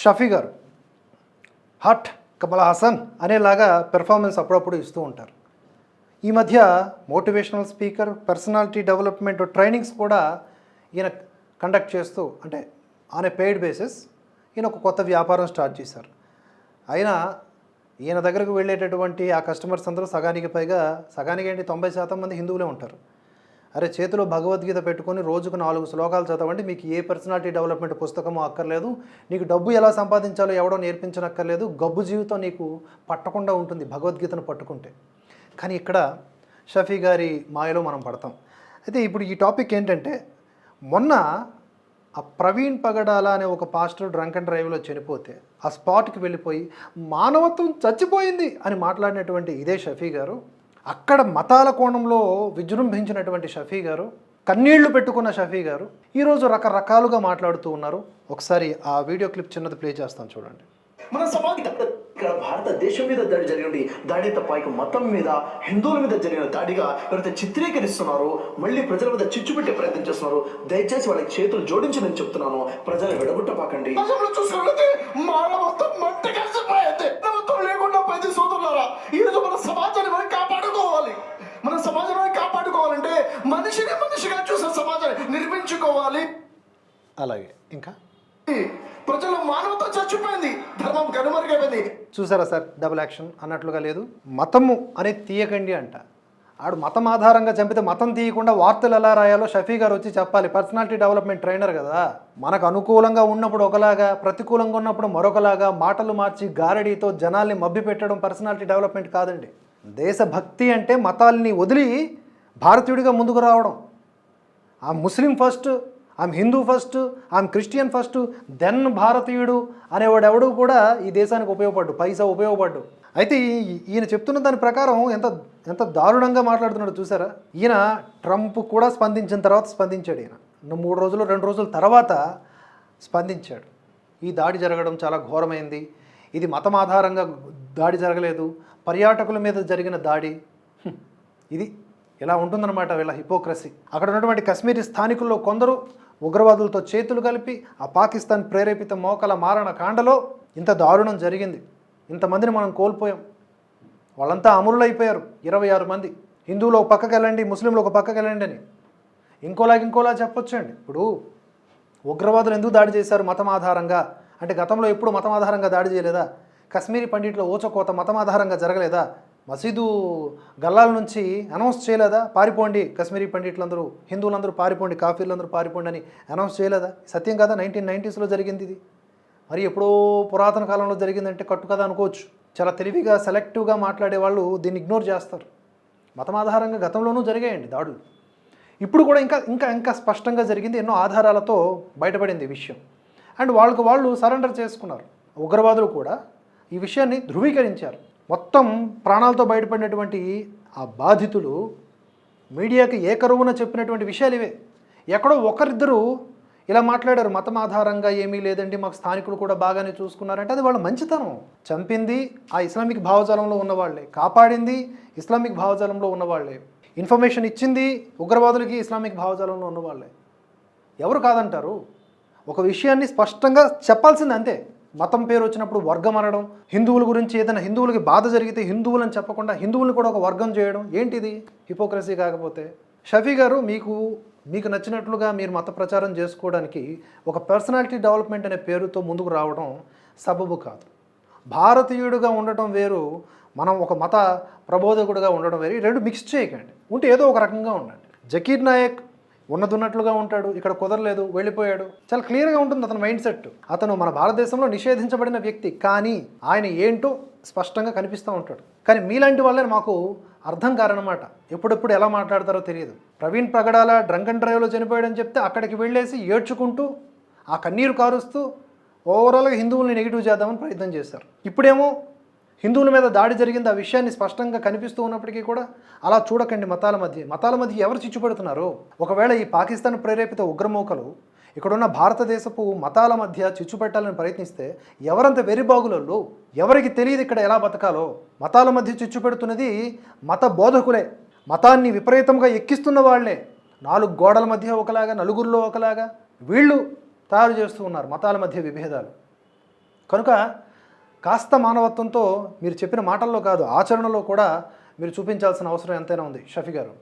షఫీ గారు. హట్ కమల్ హాసన్ అనేలాగా పెర్ఫార్మెన్స్ అప్పుడప్పుడు ఇస్తూ ఉంటారు. ఈ మధ్య motivational speaker personality development trainings కూడా ఈయన కండక్ట్ చేస్తూ అంటే ఆన్ ఏ పెయిడ్ బేసిస్ ఈయన ఒక కొత్త వ్యాపారం స్టార్ట్ చేశారు. అయినా ఈయన దగ్గరకు వెళ్ళేటటువంటి ఆ కస్టమర్స్ అందరూ సగానికి పైగా సగానికి ఏంటి తొంభై శాతం మంది హిందువులే ఉంటారు. అరే చేతిలో భగవద్గీత పెట్టుకొని రోజుకు నాలుగు శ్లోకాలు చదవండి మీకు ఏ పర్సనాలిటీ డెవలప్మెంట్ పుస్తకమో అక్కర్లేదు నీకు డబ్బు ఎలా సంపాదించాలో ఎవడో నేర్పించనక్కర్లేదు గబ్బు జీవితం నీకు పట్టకుండా ఉంటుంది భగవద్గీతను పట్టుకుంటే. కానీ ఇక్కడ షఫీ గారి మాయలో మనం పడతాం. అయితే ఇప్పుడు ఈ టాపిక్ ఏంటంటే మొన్న ఆ ప్రవీణ్ పగడాల అనే ఒక పాస్టర్ డ్రంక్ అండ్ డ్రైవ్లో చనిపోతే ఆ స్పాట్కి వెళ్ళిపోయి మానవత్వం చచ్చిపోయింది అని మాట్లాడినటువంటి ఇదే షఫీ గారు అక్కడ మతాల కోణంలో విజృంభించినటువంటి షఫీ గారు కన్నీళ్ళు పెట్టుకున్న షఫీ గారు ఈరోజు రకరకాలుగా మాట్లాడుతూ ఉన్నారు. ఒకసారి ఆ వీడియో క్లిప్ చిన్నది ప్లే చేస్తాను చూడండి. మన సమాజం ఇక్కడ భారతదేశం మీద దాడి జరిగింది. దాడి తప్ప ఇక మతం మీద హిందువుల మీద జరిగిన దాడిగా ఎవరైతే చిత్రీకరిస్తున్నారో మళ్ళీ ప్రజల మీద చిచ్చు పెట్టే ప్రయత్నం చేస్తున్నారు. దయచేసి వాళ్ళకి చేతులు జోడించి నేను చెప్తున్నాను ప్రజలు విడగొట్టపాకండి చూసుకున్నట్లయితే మానవత్వం అలాగే. ఇంకా? ప్రజల మానవత్వం చచ్చిపోయింది. ధర్మం కనుమరుగైపోయింది చూసారా సార్ డబుల్ యాక్షన్ అన్నట్లుగా లేదు. మతము అనేది తీయకండి అంట. ఆడు మతం ఆధారంగా చంపితే మతం తీయకుండా వార్తలు ఎలా రాయాలో షఫీ గారు వచ్చి చెప్పాలి. పర్సనాలిటీ డెవలప్మెంట్ ట్రైనర్ కదా. మనకు అనుకూలంగా ఉన్నప్పుడు ఒకలాగా ప్రతికూలంగా ఉన్నప్పుడు మరొకలాగా మాటలు మార్చి గారడీతో జనాల్ని మభ్య పెట్టడం పర్సనాలిటీ డెవలప్మెంట్ కాదండి. దేశభక్తి అంటే మతాల్ని వదిలి భారతీయుడిగా ముందుకు రావడం. ఆ ముస్లిం ఫస్ట్ ఆమె హిందూ ఫస్ట్ ఆమె క్రిస్టియన్ ఫస్ట్ దెన్ భారతీయుడు అనేవాడు ఎవడు కూడా ఈ దేశానికి ఉపయోగపడ్డు పైసా ఉపయోగపడ్డు. అయితే ఈ- ఈయన చెప్తున్న దాని ప్రకారం ఎంత ఎంత దారుణంగా మాట్లాడుతున్నాడు చూసారా? ఈయన ట్రంప్ కూడా స్పందించిన తర్వాత స్పందించాడు ఈయన. మూడు రోజులు రెండు రోజుల తర్వాత స్పందించాడు. ఈ దాడి జరగడం చాలా ఘోరమైంది. ఇది మతం ఆధారంగా దాడి జరగలేదు. పర్యాటకుల మీద జరిగిన దాడి. ఇది ఇలా ఉంటుందన్నమాట వీళ్ళ హిపోక్రసీ. అక్కడ ఉన్నటువంటి కశ్మీరీ స్థానికుల్లో కొందరు ఉగ్రవాదులతో చేతులు కలిపి ఆ పాకిస్తాన్ ప్రేరేపిత మోకల మారణ కాండలో ఇంత దారుణం జరిగింది. ఇంతమందిని మనం కోల్పోయాం. వాళ్ళంతా అమరులైపోయారు. ఇరవై ఆరు మంది. హిందువులు ఒక పక్కకి వెళ్ళండి ముస్లింలు ఒక పక్కకి వెళ్ళండి అని. ఇంకోలాగా ఇంకోలా చెప్పొచ్చండి. ఇప్పుడు ఉగ్రవాదులు ఎందుకు దాడి చేశారు మతం ఆధారంగా? అంటే గతంలో ఎప్పుడు మతం ఆధారంగా దాడి చేయలేదా? కశ్మీరీ పండిట్లో ఊచకోత మతం ఆధారంగా జరగలేదా? మసీదు గల్లాల నుంచి అనౌన్స్ చేయలేదా? పారిపోండి. కశ్మీరీ పండిట్లందరూ హిందువులందరూ పారిపోండి కాఫీలందరూ పారిపోండి అని అనౌన్స్ చేయలేదా? సత్యం కదా నైన్టీన్ నైంటీస్లో జరిగింది ఇది. మరి ఎప్పుడో పురాతన కాలంలో జరిగిందంటే కట్టు కదా అనుకోవచ్చు. చాలా తెలివిగా సెలెక్టివ్గా మాట్లాడే వాళ్ళు దీన్ని ఇగ్నోర్ చేస్తారు. మతం ఆధారంగా గతంలోనూ జరిగాయండి దాడులు. ఇప్పుడు కూడా ఇంకా ఇంకా ఇంకా స్పష్టంగా జరిగింది ఎన్నో ఆధారాలతో బయటపడింది ఈ విషయం. అండ్ వాళ్ళకు వాళ్ళు సరెండర్ చేసుకున్నారు. ఉగ్రవాదులు కూడా ఈ విషయాన్ని ధృవీకరించారు. మొత్తం ప్రాణాలతో బయటపడినటువంటి ఆ బాధితులు మీడియాకి ఏకరువున చెప్పినటువంటి విషయాలు ఇవే. ఎక్కడో ఒకరిద్దరు ఇలా మాట్లాడారు. మతం ఆధారంగా ఏమీ లేదండి మాకు స్థానికులు కూడా బాగానే చూసుకున్నారంటే అది వాళ్ళ మంచితనం. చంపింది ఆ ఇస్లామిక్ భావజాలంలో ఉన్నవాళ్ళే కాపాడింది ఇస్లామిక్ భావజాలంలో ఉన్నవాళ్ళే ఇన్ఫర్మేషన్ ఇచ్చింది ఉగ్రవాదులకి ఇస్లామిక్ భావజాలంలో ఉన్నవాళ్ళే ఎవరు కాదంటారు? ఒక విషయాన్ని స్పష్టంగా చెప్పాల్సింది అంతే. మతం పేరు వచ్చినప్పుడు వర్గం అనడం హిందువుల గురించి ఏదైనా హిందువులకి బాధ జరిగితే హిందువులని చెప్పకుండా హిందువులను కూడా ఒక వర్గం చేయడం ఏంటిది? హిపోక్రసీ కాకపోతే. షఫీ గారు మీకు మీకు నచ్చినట్లుగా మీరు మత ప్రచారం చేసుకోవడానికి ఒక పర్సనాలిటీ డెవలప్మెంట్ అనే పేరుతో ముందుకు రావడం సబబు కాదు. భారతీయుడిగా ఉండటం వేరు మనం ఒక మత ప్రబోధకుడిగా ఉండడం వేరు రెండు మిక్స్ చేయకండి. ఉంటే ఏదో ఒక రకంగా ఉండండి. జకీర్ నాయక్ ఉన్నదున్నట్లుగా ఉంటాడు ఇక్కడ కుదరలేదు వెళ్ళిపోయాడు. చాలా క్లియర్గా ఉంటుంది అతని మైండ్ సెట్. అతను మన భారతదేశంలో నిషేధించబడిన వ్యక్తి కానీ ఆయన ఏంటో స్పష్టంగా కనిపిస్తూ ఉంటాడు. కానీ మీలాంటి వాళ్ళే మాకు అర్థం కారనమాట ఎప్పుడెప్పుడు ఎలా మాట్లాడతారో తెలియదు. ప్రవీణ్ ప్రగడాల డ్రంక్ అండ్ డ్రైవ్లో చనిపోయాడని చెప్తే అక్కడికి వెళ్ళేసి ఏడ్చుకుంటూ ఆ కన్నీరు కారుస్తూ ఓవరాల్గా హిందువుల్ని నెగిటివ్ చేద్దామని ప్రయత్నం చేశారు. ఇప్పుడేమో హిందువుల మీద దాడి జరిగింది ఆ విషయాన్ని స్పష్టంగా కనిపిస్తూ ఉన్నప్పటికీ కూడా అలా చూడకండి మతాల మధ్య. మతాల మధ్య ఎవరు చిచ్చుపెడుతున్నారు? ఒకవేళ ఈ పాకిస్తాన్ ప్రేరేపిత ఉగ్రమూకలు ఇక్కడున్న భారతదేశపు మతాల మధ్య చిచ్చు పెట్టాలని ప్రయత్నిస్తే ఎవరంత వెరిబాగులలో ఎవరికి తెలియదు ఇక్కడ ఎలా బతకాలో? మతాల మధ్య చిచ్చు పెడుతున్నది మత బోధకులే. మతాన్ని విపరీతంగా ఎక్కిస్తున్న వాళ్ళే. నాలుగు గోడల మధ్య ఒకలాగా నలుగురిలో ఒకలాగా వీళ్ళు తయారు చేస్తూ ఉన్నారు మతాల మధ్య విభేదాలు. కనుక కాస్త మానవత్వంతో మీరు చెప్పిన మాటల్లో కాదు ఆచరణలో కూడా మీరు చూపించాల్సిన అవసరం ఎంతైనా ఉంది. షఫీ గారు.